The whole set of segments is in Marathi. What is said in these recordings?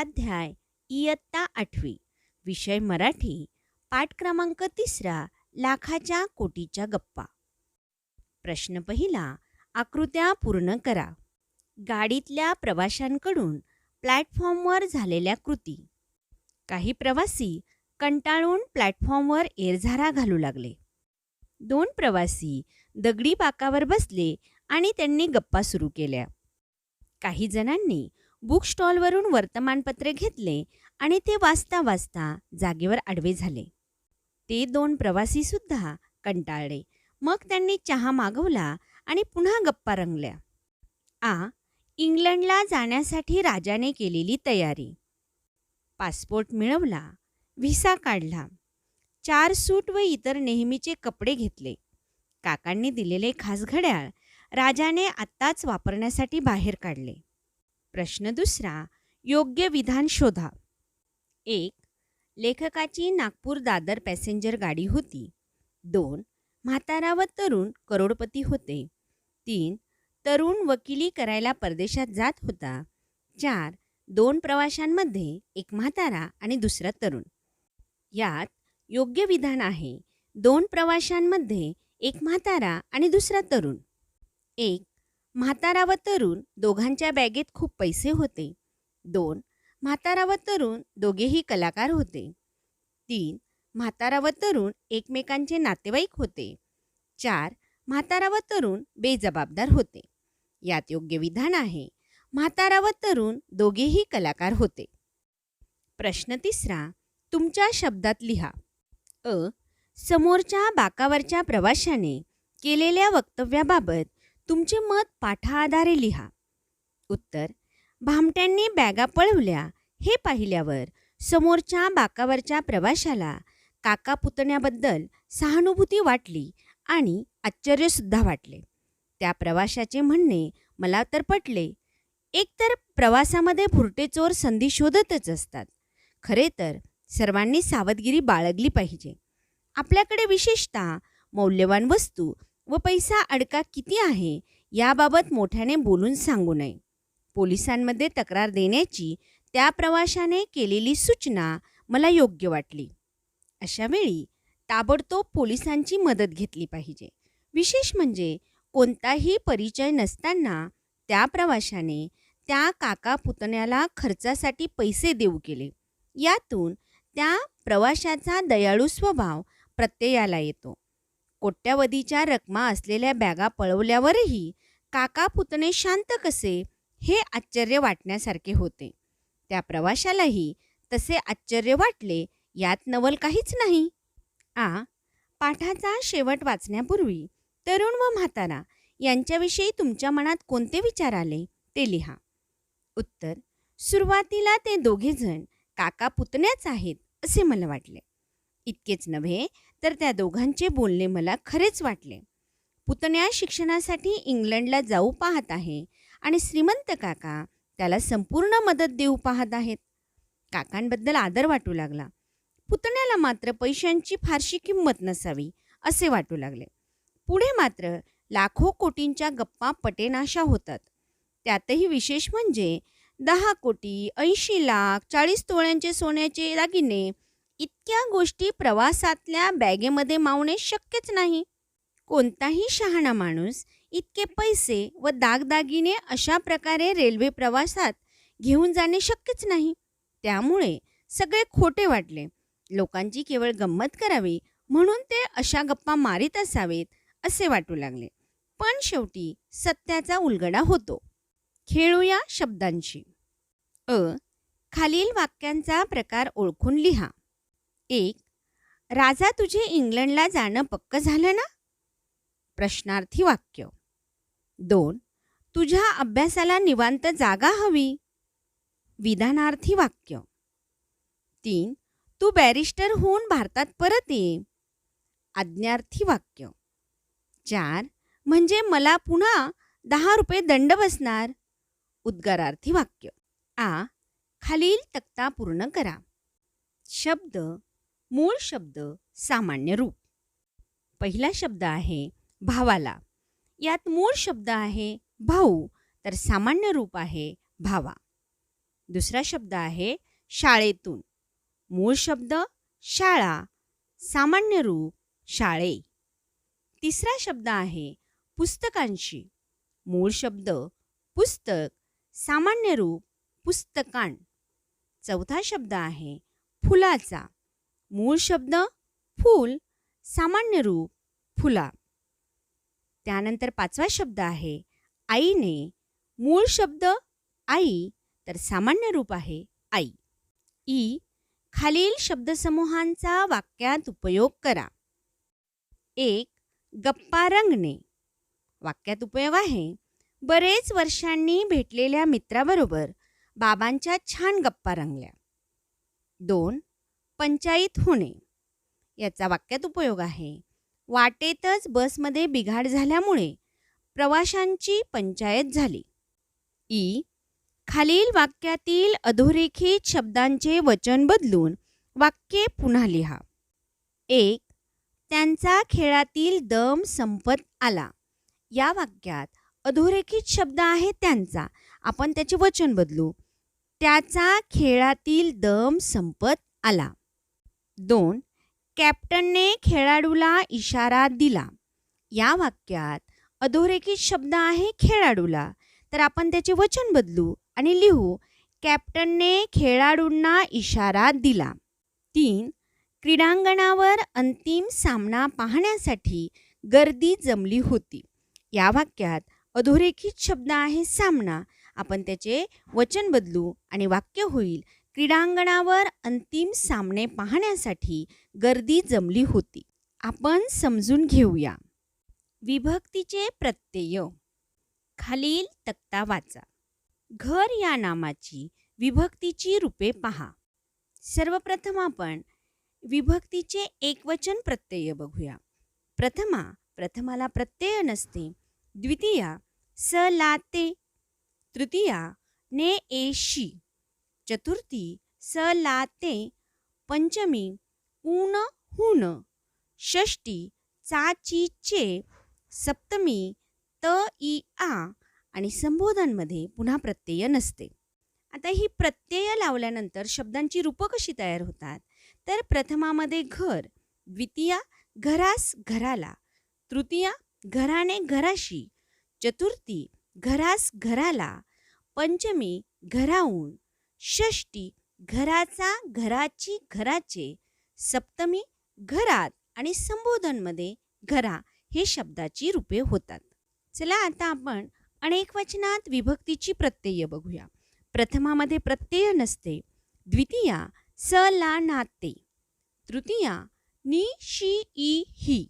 स्वाध्याय इयत्ता आठवी. विषय मराठी पाठ क्रमांक तिसरा लाखाच्या कोटीच्या गप्पा. प्रश्न पहिला आकृत्या पूर्ण करा. गाडीतल्या प्रवाशांकडून प्लॅटफॉर्मवर झालेल्या कृती. काही प्रवासी कंटाळून प्लॅटफॉर्मवर एरझारा घालू लागले. दोन प्रवासी दगडी बाकावर बसले आणि त्यांनी गप्पा सुरू केल्या. काही जणांनी बुक स्टॉलवरून वर्तमानपत्रे घेतले आणि ते वाचता वाचता जागेवर आडवे झाले. ते दोन प्रवासीसुद्धा कंटाळले. मग त्यांनी चहा मागवला आणि पुन्हा गप्पा रंगल्या. आ इंग्लंडला जाण्यासाठी राजाने केलेली तयारी. पासपोर्ट मिळवला व्हिसा काढला चार सूट व इतर नेहमीचे कपडे घेतले. काकांनी दिलेले खास घड्याळ राजाने आत्ताच वापरण्यासाठी बाहेर काढले. प्रश्न दुसरा योग्य विधान शोधा. एक लेखकाची नागपूर दादर पॅसेंजर गाडी होती. दोन म्हातारा व तरुण करोडपती होते. तीन तरुण वकिली करायला परदेशात जात होता. चार दोन प्रवाशांमध्ये एक म्हातारा आणि दुसरा तरुण. यात योग्य विधान आहे. दोन प्रवाशांमध्ये एक म्हातारा आणि दुसरा तरुण. एक म्हातारा व तरुण दोघांच्या बॅगेत खूप पैसे होते. दोन म्हातारा व तरुण दोघेही कलाकार होते. तीन म्हातारा व तरुण एकमेकांचे नातेवाईक होते. चार म्हातारा व तरुण बेजबाबदार होते. यात योग्य विधान आहे. म्हातारा व तरुण दोघेही कलाकार होते. प्रश्न तिसरा तुमच्या शब्दात लिहा. अ समोरच्या बाकावरच्या प्रवाशाने केलेल्या वक्तव्याबाबत तुमचे मत पाठाआधारे लिहा. उत्तर भामट्यांनी बॅगा पळवल्या. हे पाहिल्यावर समोरच्या बाकावरच्या प्रवाशाला काका पुतण्याबद्दल सहानुभूती वाटली आणि आश्चर्यसुद्धा वाटले. त्या प्रवाशाचे म्हणणे मला तर पटले. एकतर प्रवासामध्ये भुरटे चोर संधी शोधतच असतात. खरे तर सर्वांनी सावधगिरी बाळगली पाहिजे. आपल्याकडे विशेषतः मौल्यवान वस्तू व पैसा अडका किती आहे याबाबत मोठ्याने बोलून सांगू नये. पोलिसांमध्ये तक्रार देण्याची त्या प्रवाशाने केलेली सूचना मला योग्य वाटली. अशावेळी ताबडतोब पोलिसांची मदत घेतली पाहिजे. विशेष म्हणजे कोणताही परिचय नसताना त्या प्रवाशाने त्या काका पुतण्याला खर्चासाठी पैसे देऊ केले. यातून त्या प्रवाशाचा दयाळू स्वभाव प्रत्ययाला येतो. कोट्यावधीच्या रकमा असलेल्या बॅगा पळवल्यावरही काका पुतणे शांत कसे हे आश्चर्य वाटण्यासारखे होते. त्या प्रवाशालाही तसे आश्चर्य वाटले यात नवल काहीच नाही. आ पाठाचा शेवट वाचण्यापूर्वी तरुण व म्हातारा यांच्याविषयी तुमच्या मनात कोणते विचार आले ते लिहा. उत्तर सुरुवातीला ते दोघेजण काका पुतण्याच आहेत असे मला वाटले. इतकेच नव्हे तर त्या दोघांचे बोलणे मला खरेच वाटले. पुतण्या शिक्षणासाठी इंग्लंडला जाऊ पाहत आहे आणि श्रीमंत काका त्याला संपूर्ण मदत देऊ पाहत आहेत. काकांबद्दल आदर वाटू लागला. पुतण्याला मात्र पैशांची फारशी किंमत नसावी असे वाटू लागले. पुढे मात्र लाखो कोटींच्या गप्पा पटेनाशा होतात. त्यातही विशेष म्हणजे दहा कोटी ऐंशी लाख चाळीस तोळ्यांचे सोन्याचे दागिने इतक्या गोष्टी प्रवासातल्या बॅगेमध्ये मावणे शक्यच नाही. कोणताही शहाणा माणूस इतके पैसे व दागदागिने अशा प्रकारे रेल्वे प्रवासात घेऊन जाणे शक्यच नाही. त्यामुळे सगळे खोटे वाटले. लोकांची केवळ गंमत करावी म्हणून ते अशा गप्पा मारीत असावेत असे वाटू लागले. पण शेवटी सत्याचा उलगडा होतो. खेळूया शब्दांशी. अ. खालील वाक्यांचा प्रकार ओळखून लिहा. एक राजा तुझे इंग्लंडला जाणं पक्क झालं ना? प्रश्नार्थी वाक्य. दोन तुझ्या अभ्यासाला निवांत जागा हवी. विधानार्थी वाक्य. तीन तू बॅरिस्टर होऊन भारतात परत ये. आज्ञार्थी वाक्य. चार म्हणजे मला पुन्हा दहा रुपये दंड बसणार. उद्गारार्थी वाक्य. आ खालील तक्ता पूर्ण करा. शब्द मूळ शब्द सामान्य रूप. पहिला शब्द आहे भावाला. यात मूळ शब्द आहे भाऊ तर सामान्य रूप आहे भावा. दुसरा शब्द आहे शाळेतून. मूळ शब्द शाळा सामान्य रूप शाळे. तिसरा शब्द आहे पुस्तकांशी. मूळ शब्द पुस्तक सामान्य रूप पुस्तकां चौथा शब्द आहे फुलाचा. मूळ शब्द फूल सामान्य रूप फुला. त्यानंतर पाचवा शब्द आहे आईने. मूळ शब्द आई तर सामान्य रूप आहे आई. ई खालील शब्दसमूहांचा वाक्यात उपयोग करा. एक गप्पा रंगणे. वाक्यात उपयोग आहे बरेच वर्षांनी भेटलेल्या मित्राबरोबर बाबांच्या छान गप्पा रंगल्या. दोन पंचायत होणे. याचा वाक्यात उपयोग आहे. वाटेतच बसमध्ये बिघाड झाल्यामुळे प्रवाशांची पंचायत झाली. ई. खालील वाक्यातील अधोरेखित शब्दांचे वचन बदलून वाक्ये पुन्हा लिहा. एक. त्यांचा खेळातील दम संपत आला. या वाक्यात अधोरेखित शब्द आहे त्यांचा. आपण त्याचे वचन बदलू. त्याचा खेळातील दम संपत आला. दोन कॅप्टनने खेळाडूला इशारा दिला. या वाक्यात अधोरेखित शब्द आहे खेळाडूला. तर आपण त्याचे वचन बदलू आणि लिहू कॅप्टनने खेळाडूंना इशारा दिला. तीन क्रीडांगणावर अंतिम सामना पाहण्यासाठी गर्दी जमली होती. या वाक्यात अधोरेखित शब्द आहे सामना. आपण त्याचे वचन बदलू आणि वाक्य होईल. क्रीडांगणावर अंतिम सामने पाहण्यासाठी गर्दी जमली होती. आपण समजून घेऊया. विभक्तीचे प्रत्यय. खालील तक्ता वाचा. घर या नामाची विभक्तीची रूपे पहा. सर्वप्रथम आपण विभक्तीचे एकवचन प्रत्यय बघूया. प्रथमा प्रथमाला प्रत्यय नसते. द्वितीया स लाते. तृतीया ने एशी चतुर्थी स लाते पंचमी ऊन हुन षष्टी चाची चे सप्तमी त ई आ आणि संबोधनमध्ये पुन्हा प्रत्यय नसते. आता ही प्रत्यय लावल्यानंतर शब्दांची रूपं कशी तयार होतात? तर प्रथमामध्ये घर द्वितीया घरास घराला तृतीया घराने घराशी चतुर्थी घरास घराला पंचमी घराहून षष्टी घराचा घराची घराचे सप्तमी घरात आणि संबोधनमध्ये घरा हे शब्दाची रूपे होतात. चला आता आपण अनेक वचनात विभक्तीची प्रत्यय बघूया. प्रथमामध्ये प्रत्यय नसते. द्वितीया स ला नाते तृतीया नि शी ई ही.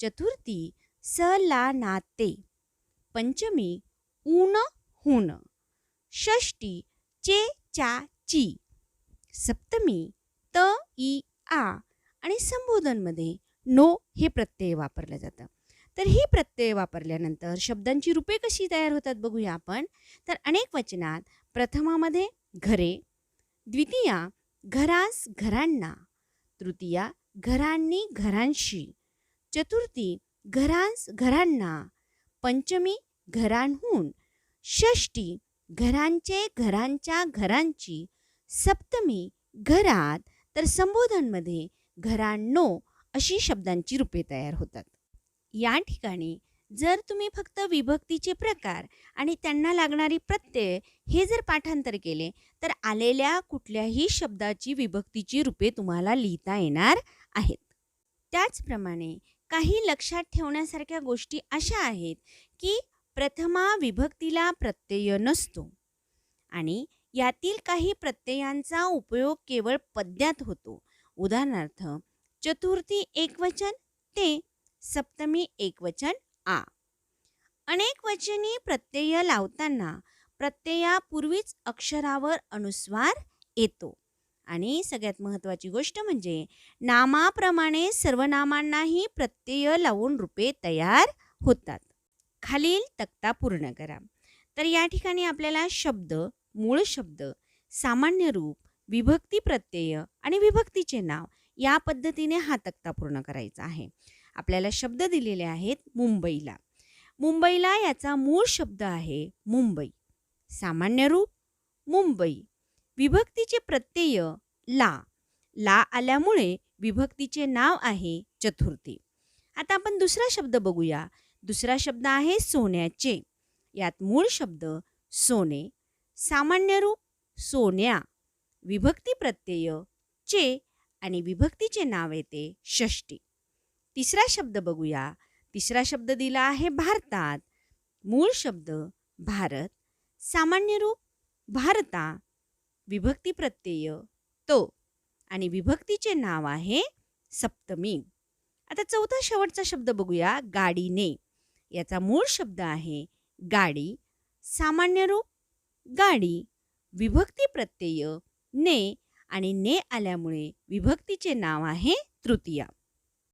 चतुर्थी स ला नाते पंचमी ऊन हुन. षष्टी चे चा ची सप्तमी त ई आ आणि संबोधनमध्ये नो हे प्रत्यय वापरलं जातं. तर ही प्रत्यय वापरल्यानंतर शब्दांची रूपे कशी तयार होतात बघूया आपण. तर अनेक वचनात प्रथमामध्ये घरे द्वितीया घरास घरांना तृतीया घरांनी घरांशी चतुर्थी घरांस घरांना पंचमी घरांहून षष्टी घरांचे घरांच्या घरांची सप्तमी घरात तर संबोधनमध्ये घरांनो अशी शब्दांची रूपे तयार होतात. या ठिकाणी जर तुम्ही फक्त विभक्तीचे प्रकार आणि त्यांना लागणारी प्रत्यय हे जर पाठांतर केले तर आलेल्या कुठल्याही शब्दाची विभक्तीची रूपे तुम्हाला लिहिता येणार आहेत. त्याचप्रमाणे काही लक्षात ठेवण्यासारख्या गोष्टी अशा आहेत की प्रथमा विभक्तीला प्रत्यय नसतो. आणि यातील काही प्रत्ययांचा उपयोग केवळ पद्यात होतो. उदाहरणार्थ चतुर्थी एकवचन ते सप्तमी एकवचन आ. अनेक वचनी प्रत्यय लावताना प्रत्ययापूर्वीच अक्षरावर अनुस्वार येतो. आणि सगळ्यात महत्त्वाची गोष्ट म्हणजे नामाप्रमाणे सर्वनामांनाही प्रत्यय लावून रूपे तयार होतात. खालील तक्ता पूर्ण करा. तर या ठिकाणी आपल्याला शब्द मूळ शब्द सामान्य रूप विभक्ती प्रत्यय आणि विभक्तीचे नाव या पद्धतीने हा तक्ता पूर्ण करायचा आहे. आपल्याला शब्द दिलेले आहेत मुंबईला. मुंबईला याचा मूळ शब्द आहे मुंबई. सामान्य रूप मुंबई. विभक्तीचे प्रत्यय ला. ला आल्यामुळे विभक्तीचे नाव आहे चतुर्थी. आता आपण दुसरा शब्द बघूया. दुसरा शब्द आहे सोन्याचे. यात मूळ शब्द सोने सामान्य रूप सोन्या विभक्ती प्रत्यय चे आणि विभक्तीचे नाव येते षष्टी. तिसरा शब्द बघूया. तिसरा शब्द दिला आहे भारतात. मूळ शब्द भारत सामान्य रूप भारता विभक्ती प्रत्यय तो आणि विभक्तीचे नाव आहे सप्तमी. आता चौथा शेवटचा शब्द बघूया. गाडीने. याचा मूळ शब्द आहे गाडी सामान्य रूप गाडी विभक्ती प्रत्यय ने आणि ने आल्यामुळे विभक्तीचे नाव आहे तृतीया.